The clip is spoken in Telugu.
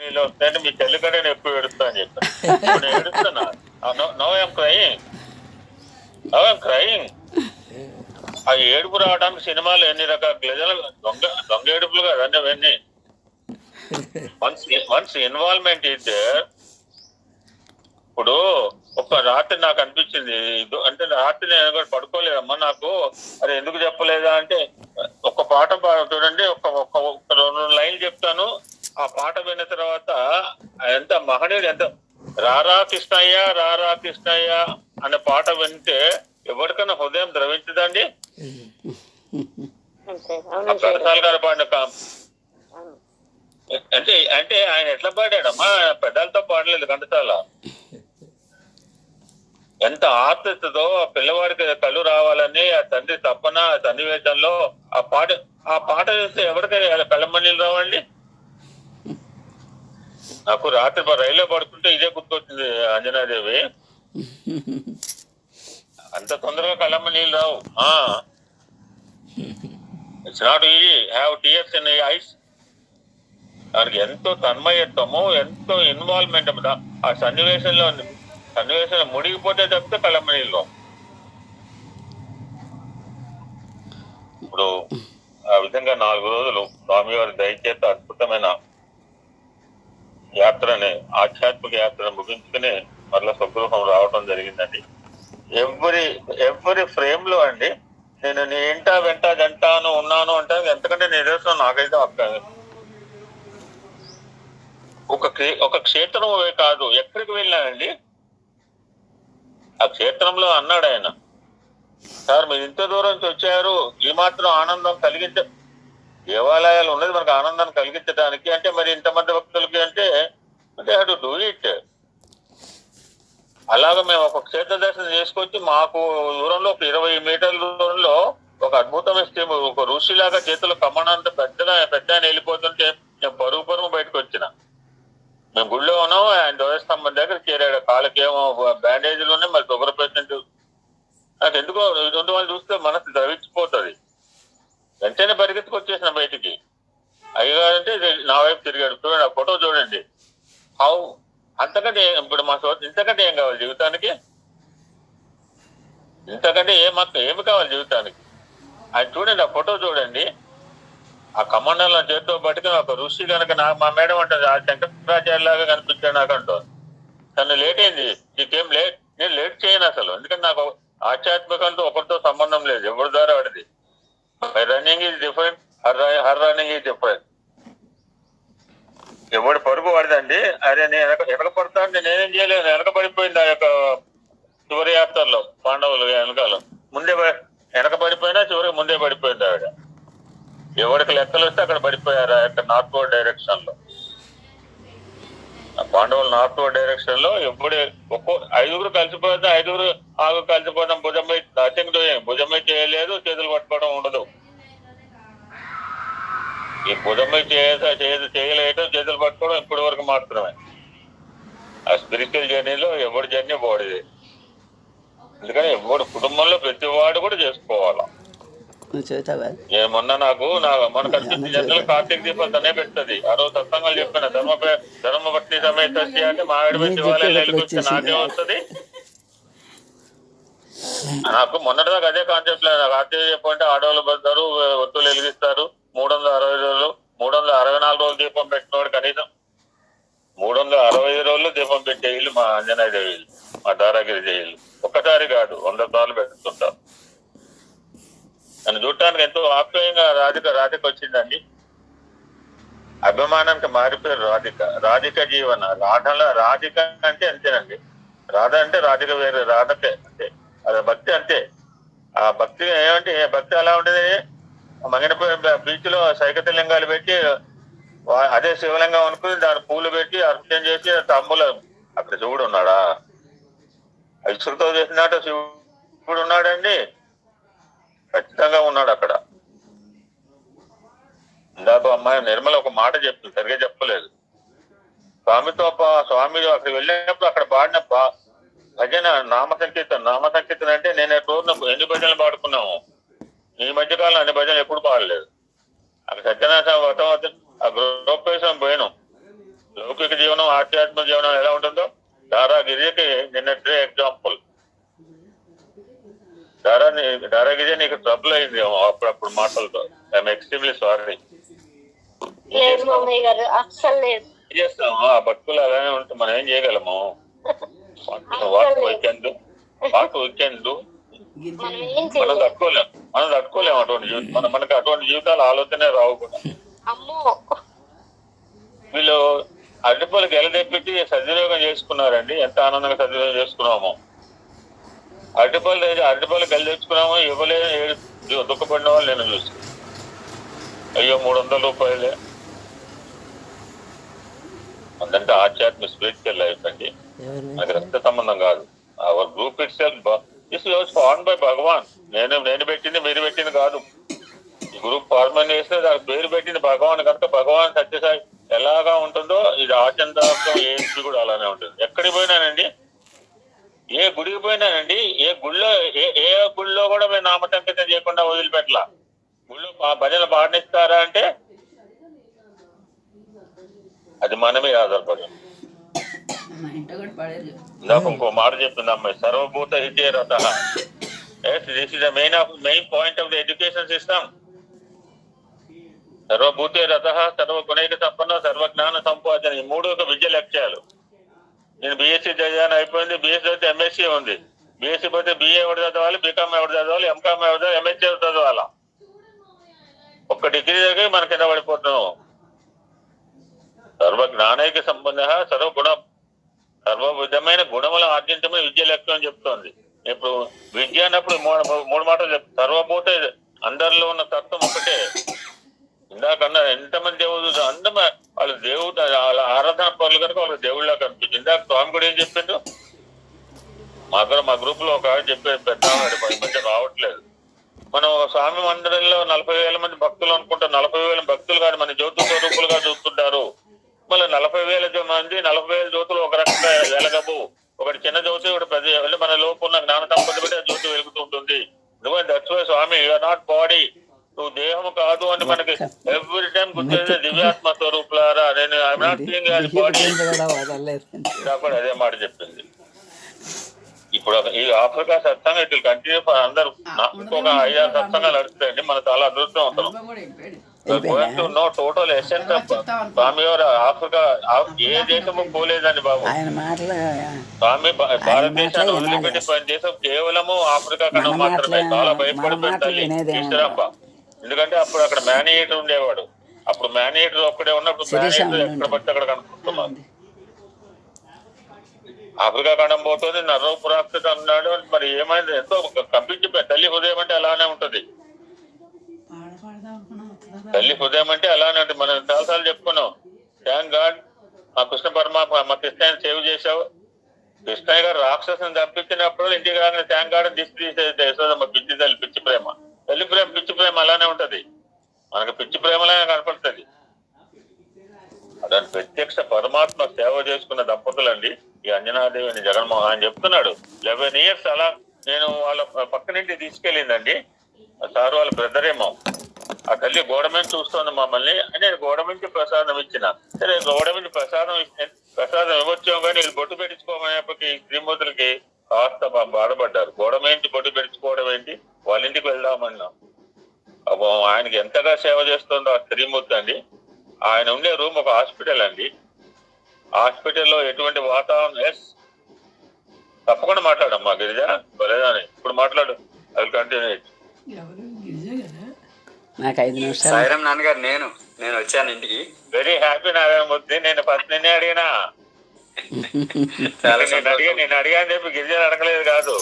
నీళ్ళు వస్తాయంటే మీ చెల్లి కంటే నేను ఎక్కువ ఏడుస్తా అని చెప్పాను నేను ఏడుస్తున్నా. No I'm crying. No I'm crying. ఆ ఏడుపు రావడానికి సినిమాలు ఎన్ని రకాల గ్లజలు దొంగ దొంగ ఏడుపులు కదండి అవన్నీ వన్స్ వన్స్ ఇన్వాల్వ్మెంట్ ఇస్తే ఇప్పుడు ఒక రాత్రి నాకు అనిపించింది. ఇది- అంటే రాత్రి నేను కూడా పడుకోలేదమ్మా నాకు. అది ఎందుకు చెప్పలేదా అంటే ఒక పాట చూడండి ఒక ఒక ఒక రెండు లైన్లు చెప్తాను. ఆ పాట విన్న తర్వాత ఎంత మహనీయుడు ఎంత రారా కృష్ణయ్య రారా కృష్ణయ్య అనే పాట వింటే ఎవరికైనా హృదయం ద్రవించదండి? ఘంటసాల గారు పాడిన. అంటే అంటే ఆయన ఎట్లా పాడాడమ్మా? పెద్దలతో పాడలేదు ఘంటసాల. ఎంత ఆతృతతో ఆ పిల్లవాడికి కళ్ళు రావాలని ఆ తండ్రి తప్పన సన్నివేశంలో ఆ పాట ఆ పాట చూస్తే ఎవరికైనా కళ్ళమణిలు రావండి నాకు రాత్రి ప- రైల్లో పడుకుంటే ఇదే గుర్తొచ్చింది అంజనాదేవి అంత తొందరగా కళ్ళమ్మ నీళ్ళు రావు. It's not easy have tears in eyes దానికి ఎంతో తన్మయత్వము ఎంతో ఇన్వాల్వ్మెంట్ ఆ సన్నివేశంలో సన్నివేశంలో మునిగిపోతే తప్పితే కళ్ళమ్మ నీళ్ళు ఇప్పుడు ఆ విధంగా నాలుగు రోజులు స్వామివారి దయచేత అద్భుతమైన యాత్రని ఆధ్యాత్మిక యాత్రను ముగించుకుని మరలా స్వగృహం రావడం జరిగిందండి. ఎవ్రీ ఎవ్రీ ఫ్రేమ్లో అండి నేను నీ ఇంట వెంట జంటాను ఉన్నాను అంటే ఎంతకంటే నిదర్శనం నాకైతే అక్క ఒక ఒక క్షేత్రమే కాదు ఎక్కడికి వెళ్ళానండి? ఆ క్షేత్రంలో అన్నాడు ఆయన సార్ మీరు ఇంత దూరం నుంచి వచ్చారు ఈ మాత్రం ఆనందం కలిగించ దేవాలయాలు ఉన్నది మనకు ఆనందాన్ని కలిగించడానికి అంటే మరి ఇంతమంది భక్తులకి అంటే అంటే అటు డూ ఇట్ అలాగే మేము ఒక క్షేత్ర దర్శనం చేసుకొచ్చి మాకు దూరంలో ఒక ఇరవై మీటర్ల దూరంలో ఒక అద్భుతమైన స్టీమ్ ఒక ఋషిలాగా చేతిలో కమ్మనంత పెద్దగా పెద్ద ఆయన వెళ్ళిపోతుంటే నేను పరుగు పరుగు బయటకు వచ్చిన. మేము గుళ్ళో ఉన్నాం ఆయన ధ్వజస్తంభం దగ్గర చేరాడు. కాళ్ళకేమో బ్యాండేజీలు ఉన్నాయి మరి షుగర్ పెట్టినట్టు. నాకు ఎందుకో ఇటువంటి వాళ్ళు చూస్తే మనసు ద్రవించిపోతుంది వెంటనే పరిగెత్తుకు వచ్చేసిన బయటికి అయ్యగారు అంటే నా వైపు తిరిగాడు చూడండి ఆ ఫోటో చూడండి హౌ అంతకంటే ఏం- ఇప్పుడు మా సో ఇంతకంటే ఏం కావాలి జీవితానికి అంటే ఏం మాకు ఏమి కావాలి జీవితానికి? ఆయన చూడండి ఆ ఫోటో చూడండి. ఆ కమండలం చేతితో పట్టుకుని ఒక ఋషి కనుక నాకు మా మేడం అంటుంది ఆ శంకరాచార్య లాగా కనిపించాడు నాకు అంటుంది. తను లేట్ అయింది. నీకేం లేట్ నేను లేట్ చేయను అసలు. ఎందుకంటే నాకు ఆధ్యాత్మికంతో ఒకరితో సంబంధం లేదు. ఎవరి ద్వారా వాడిది? My running is different her her running is different ఎవడు పరుగు వాడిదండి? అరే నేను ఎక్కడ వెనక పడతా అంటే నేనేం చేయలేదు వెనక పడిపోయింది ఆ యొక్క చివరి యాత్రలో పాండవులు వెనకాల. ముందే వెనక పడిపోయినా చివరికి ముందే పడిపోయింది ఆవిడ. ఎవరికి లెక్కలు వస్తే అక్కడ పడిపోయారు ఆ యొక్క నార్త్ వర్డ్ డైరెక్షన్లో ఆ పాండవులు నార్త్ వర్డ్ డైరెక్షన్లో ఎప్పుడు ఒక్కో ఐదుగురు కలిసిపోతే ఐదుగురు ఆగు కలిసిపోవడం భుజమై నథింగ్ భుజమై చేయలేదు చేతులు పట్టుకోవడం ఉండదు. ఈ భుజమై చేయ చేయదు చేయలేయటం చేతులు పట్టుకోవడం ఇప్పటి వరకు మాత్రమే. ఆ స్పిరిచువల్ జర్నీలో ఎవరి జర్నీ బాడీది అందుకని ఎవడు కుటుంబంలో ప్రతి వాడు కూడా చేసుకోవాలి. నువ్వు చెబుతావా? ఏమన్నా నాకు నా మన కనిపించిన జన్మలో కార్తీక దీపాలు తనే పెడుతుంది. ఆ రోజు సత్సంగాలు చెప్పిన ధర్మ ధర్మపత్ని సమేత అంటే మావిడి వచ్చేసింది. నాకేం వస్తుంది. నాకు మొన్నటిదాకా అదే కాన్సెప్ట్ లేదు. కార్తీక దీపం అంటే ఆడవాళ్ళు పడతారు ఒత్తులు వెలిగిస్తారు. మూడు వందల అరవై రోజులు మూడు వందల అరవై నాలుగు రోజులు దీపం పెట్టినవాడు కనీసం మూడు వందల అరవై ఐదు రోజులు దీపం పెట్టే ఇల్లు మా అంజనాయ దేవి ఇల్లు మా దారాగిరి జైలు ఒక్కసారి కాదు వంద సార్లు పెడుతుంటాం. నన్ను చూడటానికి ఎంతో ఆప్యాయంగా రాధిక రాధిక వచ్చిందండి. అభిమానానికి మారిపోయారు రాధిక. రాధిక జీవన రాధల రాధిక అంటే అంతేనండి. రాధ అంటే రాధిక వేరే రాధకే అంతే. అది భక్తి అంతే. ఆ భక్తి ఏమంటే భక్తి ఎలా ఉండేది? మంగనపల్లి బీచ్లో సైకత లింగాలు పెట్టి అదే శివలింగం అనుకుని దాని పూలు పెట్టి అర్చన చేసి తమ్ములు అక్కడ శివుడు ఉన్నాడా? ఇసుకతో చేసినట్టు శివుడు ఉన్నాడండి. ఖచ్చితంగా ఉన్నాడు అక్కడ. ఇందాక అమ్మాయి నిర్మల ఒక మాట చెప్తుంది సరిగా చెప్పలేదు. స్వామితో పా- స్వామి అక్కడ వెళ్ళినప్పుడు అక్కడ పాడిన భజన నామ సంకీర్తన నామ సంకీర్తన అంటే నేను రోజు ఎన్ని భజనలు పాడుకున్నాము. ఈ మధ్యకాలం అన్ని భజనలు ఎప్పుడు పాడలేదు. అక్కడ సత్యనారాయణ వ్రతం గృహోపేశం పోయాను. లోక లౌకిక జీవనం ఆధ్యాత్మిక జీవనం ఎలా ఉంటుందో? దారా గిరికి నిన్నట్టే ఎగ్జాంపుల్ దారా ని- దారా గిరి నీకు ట్రబుల్ అయింది అప్పుడప్పుడు మాటలతో. ఐఎమ్ ఎక్స్ట్రీమ్లీ సారీ లేదు మామయ్య గారు అస్సలు లేదు. చేస్తాము ఆ భక్తులు అలానే ఉంటే మనం ఏం చేయగలము? వాట్ వీకెండ్ వాట్ వీకెండ్ మనం ఏం మనం తట్టుకోలేము అటువంటి జీవితం. మన మనకి అటువంటి జీవితాలు ఆలోచనే రావు కూడా. వీళ్ళు అరటిపళ్ళు గెల తెప్పించి సద్వినియోగం చేసుకున్నారండి. ఎంత ఆనందంగా సద్వినియోగం చేసుకున్నామో. అరటిపళ్ళు తెచ్చి- అరటిపళ్ళు గెల తెచ్చుకున్నామో ఇవ్వలేదు దుఃఖపడిన వాళ్ళు నేను చూసి. అయ్యో మూడు వందల రూపాయలే. అందంటే ఆధ్యాత్మిక స్పిరిచువల్ లైఫ్ అండి. మనకి రక్త సంబంధం కాదు. Our group itself this was form by Bhagwan. నేను నేను పెట్టింది మీరు పెట్టింది కాదు. గ్రూప్ ఫార్మన్ చేస్తే దానికి పేరు పెట్టింది భగవాన్ కనుక భగవాన్ సత్యసాయి ఎలాగా ఉంటుందో ఇది ఆచందార్థం ఏంటి కూడా అలానే ఉంటుంది. ఎక్కడికి పోయినానండి? ఏ గుడికి పోయినానండి? ఏ గుళ్ళో ఏ ఏ గుళ్ళో కూడా మేము నామసంకేతం చేయకుండా వదిలిపెట్టలా. గుళ్ళో భజన పాడనిస్తారా అంటే? అది మనమే ఆధారపడి. ఇందాక ఇంకో మాట చెప్పింది అమ్మాయి. సర్వభూత హితే రథ this is the main of main point of the education system. సర్వభూతే రథ సర్వ గుణైక సంపన్న సర్వ జ్ఞాన సంపాదన ఈ మూడు ఒక విద్య లక్ష్యాలు. నేను బీఎస్సీ చదివాను అయిపోయింది. బీఎస్సీ అయితే ఎంఎస్సీ ఉంది. బీఎస్సీ పోతే బీఏ ఎవరు చదవాలి? బీకామ్ ఎవరు చదవాలి? ఎంకామ్ ఎవరు చదవాలి? ఎంఎస్సీ ఎవరు చదవాలా? ఒక్క డిగ్రీ దగ్గర మన కింద పడిపోతున్నాం సర్వ జ్ఞానైక సంబంధ సర్వ గుణ సర్వ విధమైన గుణములు ఆర్జించమని విద్య లక్ష్యం అని చెప్తోంది. ఇప్పుడు విద్య అన్నప్పుడు మూడు మూడు మాటలు చెప్ సర్వభూత అందరిలో ఉన్న తత్వం ఒకటే. ఇందాక ఎంతమంది దేవుడు అందమ వాళ్ళ దేవుడు వాళ్ళ ఆరాధన పనులు కనుక వాళ్ళకి దేవుళ్ళ కనిపించింది. ఇందాక స్వామి కూడా ఏం చెప్పిండు? మా దగ్గర మా గ్రూప్లో ఒక చెప్పే చెప్పేది పెద్ద ఆవిడ రావట్లేదు. మనం స్వామి మందిరంలో నలభై వేల మంది భక్తులు అనుకుంటాం నలభై వేల భక్తులు కాదు మన జ్యోతి స్వరూపులుగా చూస్తుంటారు. మళ్ళీ నలభై వేల మంది నలభై వేల జ్యోతులు ఒక రకంగా వెలగవు. ఒకటి చిన్న జ్యోతి ఒకటి పెద్ద అంటే మన లోపు ఉన్న జ్ఞాన సంపద బట్టి ఆ జ్యోతి వెలుగుతుంటుంది ఎందుకంటే that's why Swami you are not body నువ్వు దేహం కాదు అని మనకి దివ్యాత్మ స్వరూపులారా నేను కూడా అదే మాట చెప్పింది. ఇప్పుడు ఒక- ఈ ఆఫ్రికా సత్సంగం ఇట్ కంటిన్యూ ఫర్ అందరు. ఇంకొక ఐదారు సత్సంగాలు నడుస్తాయండి. మనం చాలా అదృష్టం ఉంటాం నో టోటల్ ఎసెన్స్ స్వామి వారు ఆఫ్రికా ఆ- ఏ దేశము పోలేదండి బాబు. ఆయన మాటలు స్వామి భారతదేశాన్ని వదిలిపెట్టి దేశం కేవలము ఆఫ్రికా మన మాత్రమే. చాలా మన భయపడి మాటలు పెట్టాలి వినేదేమో. ఈశ్వరప్ప ఎందుకంటే అప్పుడు అక్కడ మేనేజర్ ఉండేవాడు. అప్పుడు మేనేజర్ ఒక్కడే ఉన్నప్పుడు మేనేజర్. ఎక్కడ పడితే అక్కడ కనుక్కుంటున్నారు ఆఫ్రికా ఖండం పోతుంది నర్రవ పురాక్షత అన్నాడు. మరి ఏమైంది? ఎంతో కంపించి తల్లి హృదయం అంటే అలానే ఉంటది. తల్లి హృదయం అంటే అలానే ఉంటుంది. మనం చాలాసార్లు చెప్పుకున్నాం. థ్యాంక్ గాడ్ మా కృష్ణ పరమాత్మ మా కృష్ణాన్ని సేవ్ చేశావు. కృష్ణయ్య గారు రాక్షసుని చంపించినప్పుడు ఇంటికి రాగానే థ్యాంక్ గాడ్ దిష్టి తీసేది యశోదమ్మ పిచ్చి తల్లి పిచ్చి ప్రేమ. తల్లి ప్రేమ పిచ్చి ప్రేమ అలానే ఉంటది. మనకి పిచ్చి ప్రేమలే కనపడుతుంది దాని ప్రత్యక్ష పరమాత్మ సేవ చేసుకున్న దంపతులండి. ఈ అంజనాదేవిని జగన్మోహన్ ఆయన చెప్తున్నాడు. లెవెన్ ఇయర్స్ అలా నేను వాళ్ళ పక్కనింటి తీసుకెళ్ళిందండి. సార్ వాళ్ళ బ్రదర్ ఏమో. ఆ తల్లి గోడ మీద చూస్తోంది మమ్మల్ని. నేను గోడ ప్రసాదం ఇచ్చిన. సరే గోడ ప్రసాదం ఇస్తే ప్రసాదం ఇవ్వచ్చాం కానీ వీళ్ళు బొట్టు పెట్టించుకోమనేపటికి శ్రీమూతులకి కాస్త బాధపడ్డారు. గోడ మీద బొట్టు పెట్టించుకోవడం ఏంటి? వాళ్ళ ఇంటికి వెళ్దామన్నాం. ఆయనకి ఎంతగా సేవ చేస్తుందో ఆ శ్రీమూర్తి అండి. ఆయన ఉండే రూమ్ ఒక హాస్పిటల్ అండి. హాస్పిటల్లో ఎటువంటి వాతావరణం ఎస్ తప్పకుండా మాట్లాడమ్మా గిరిజ. బలేదాని ఇప్పుడు మాట్లాడు. అది కంటిన్యూ నాకు ఐదు నిమిషాలు. సాయిరామ్ నాన్నగారు నేను నేను వచ్చాను ఇంటికి. వెరీ హ్యాపీ నారాయణమూర్తి నేను ఫస్ట్ నిన్నే అడిగినా. చాలా నేను అడిగా నేను అడిగాను చెప్పి గిరిజన అడగలేదు కాదు.